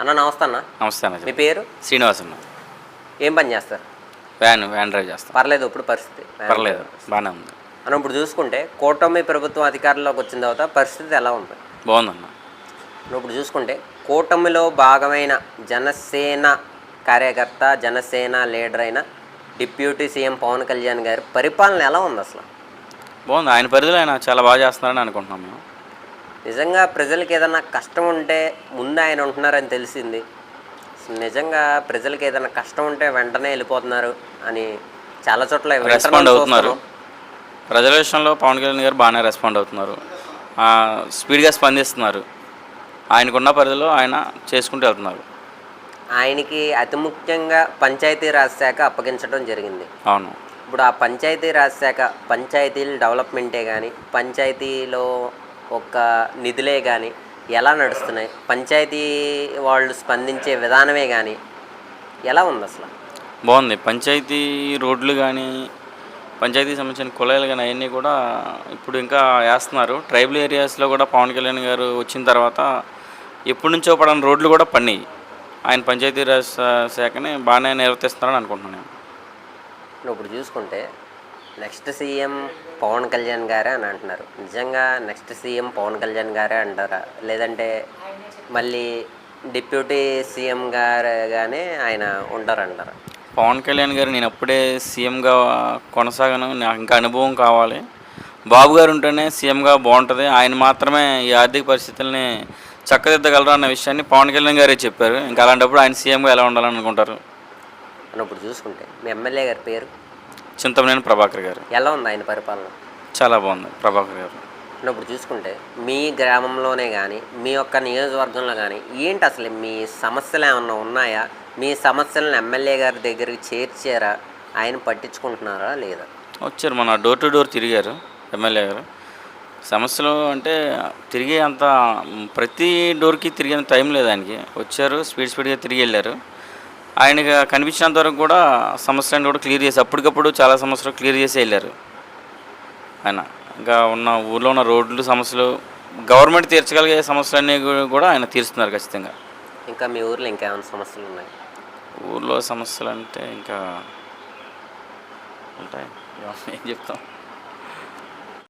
అన్న నమస్తే అన్న. నమస్తే అన్న మీ. పేరు? శ్రీనివాస్ అన్న. ఏం పని చేస్తారు? వ్యాన్ వ్యాన్ డ్రైవ్ చేస్తాం. పర్లేదు ఇప్పుడు పరిస్థితి. పర్లేదు బాగానే ఉంది. మనం ఇప్పుడు చూసుకుంటే కూటమి ప్రభుత్వం అధికారంలోకి వచ్చిన తర్వాత పరిస్థితి ఎలా ఉంది? బాగుందన్న నువ్వు ఇప్పుడు చూసుకుంటే కూటమిలో భాగమైన జనసేన కార్యకర్త జనసేన లీడర్ అయిన డిప్యూటీ సీఎం పవన్ కళ్యాణ్ గారి పరిపాలన ఎలా ఉంది అసలు? బాగుంది. ఆయన పరిధిలో ఆయన చాలా బాగా చేస్తున్నారని అనుకుంటున్నాం మేము. నిజంగా ప్రజలకి ఏదైనా కష్టం ఉంటే ముందు ఆయన ఉంటున్నారని తెలిసింది. నిజంగా ప్రజలకి ఏదైనా కష్టం ఉంటే వెంటనే వెళ్ళిపోతున్నారు అని చాలా చోట్ల రెస్పాండ్ అవుతున్నారు. ప్రజల విషయంలో పవన్ కళ్యాణ్ గారు బాగానే రెస్పాండ్ అవుతున్నారు. స్పీడ్గా స్పందిస్తున్నారు. ఆయనకున్న పరిధిలో ఆయన చేసుకుంటూ వెళ్తున్నారు. ఆయనకి అతి ముఖ్యంగా పంచాయతీరాజ్ శాఖ అప్పగించడం జరిగింది. అవును. ఇప్పుడు ఆ పంచాయతీరాజ్ శాఖ పంచాయతీల డెవలప్మెంటే కానీ పంచాయతీలో ఒక నిధులే కానీ ఎలా నడుస్తున్నాయి? పంచాయతీ వాళ్ళు స్పందించే విధానమే కానీ ఎలా ఉంది అసలు? బాగుంది. పంచాయతీ రోడ్లు కానీ పంచాయతీకి సంబంధించిన కుళాయిలు కానీ అవన్నీ కూడా ఇప్పుడు ఇంకా వేస్తున్నారు. ట్రైబల్ ఏరియాస్లో కూడా పవన్ కళ్యాణ్ గారు వచ్చిన తర్వాత ఎప్పటి నుంచో పడని రోడ్లు కూడా పడినాయి. ఆయన పంచాయతీరాజ్ శాఖని బాగానే నిర్వర్తిస్తున్నారని అనుకుంటున్నాను నేను. ఇప్పుడు చూసుకుంటే నెక్స్ట్ సీఎం పవన్ కళ్యాణ్ గారే అని అంటున్నారు. నిజంగా నెక్స్ట్ సీఎం పవన్ కళ్యాణ్ గారే అంటారా? లేదంటే మళ్ళీ డిప్యూటీ సీఎం గారుగానే ఆయన ఉంటారంటారా? పవన్ కళ్యాణ్ గారు నేను అప్పుడే సీఎంగా కొనసాగను. నాకు ఇంకా అనుభవం కావాలి. బాబు గారు ఉంటేనే సీఎంగా బాగుంటుంది. ఆయన మాత్రమే ఈ ఆర్థిక పరిస్థితుల్ని చక్కదిద్దగలరు అన్న విషయాన్ని పవన్ కళ్యాణ్ గారే చెప్పారు. ఇంకా అలాంటప్పుడు ఆయన సీఎంగా ఎలా ఉండాలని అనుకుంటారు అని ఇప్పుడు చూసుకుంటే మీ ఎమ్మెల్యే గారి పేరు? చింతమనేని ప్రభాకర్ గారు. ఎలా ఉంది ఆయన పరిపాలన? చాలా బాగుంది ప్రభాకర్ గారు. ఇప్పుడు చూసుకుంటే మీ గ్రామంలోనే కానీ మీ యొక్క నియోజకవర్గంలో కానీ ఏంటి అసలు మీ సమస్యలు ఏమన్నా ఉన్నాయా? మీ సమస్యలను ఎమ్మెల్యే గారి దగ్గరికి చేర్చారా? ఆయన పట్టించుకుంటున్నారా లేదా? వచ్చారు మన డోర్ టు డోర్ తిరిగారు ఎమ్మెల్యే గారు. సమస్యలు అంటే తిరిగే అంత ప్రతి డోర్కి తిరిగిన టైం లేదు ఆయనకి. వచ్చారు స్పీడ్ స్పీడ్గా తిరిగి వెళ్ళారు. ఆయనకి కనిపించినంత వరకు కూడా సమస్యలను కూడా క్లియర్ చేసి అప్పటికప్పుడు చాలా సమస్యలు క్లియర్ చేసి వెళ్ళారు. ఆయన ఇంకా ఉన్న ఊర్లో ఉన్న రోడ్లు సమస్యలు గవర్నమెంట్ తీర్చగలిగే సమస్యలన్నీ కూడా ఆయన తీరుస్తున్నారు ఖచ్చితంగా. ఇంకా మీ ఊర్లో ఇంకేమైనా సమస్యలు ఉన్నాయి? ఊర్లో సమస్యలు అంటే ఇంకా ఉంటాయి. ఏం చెప్తాం?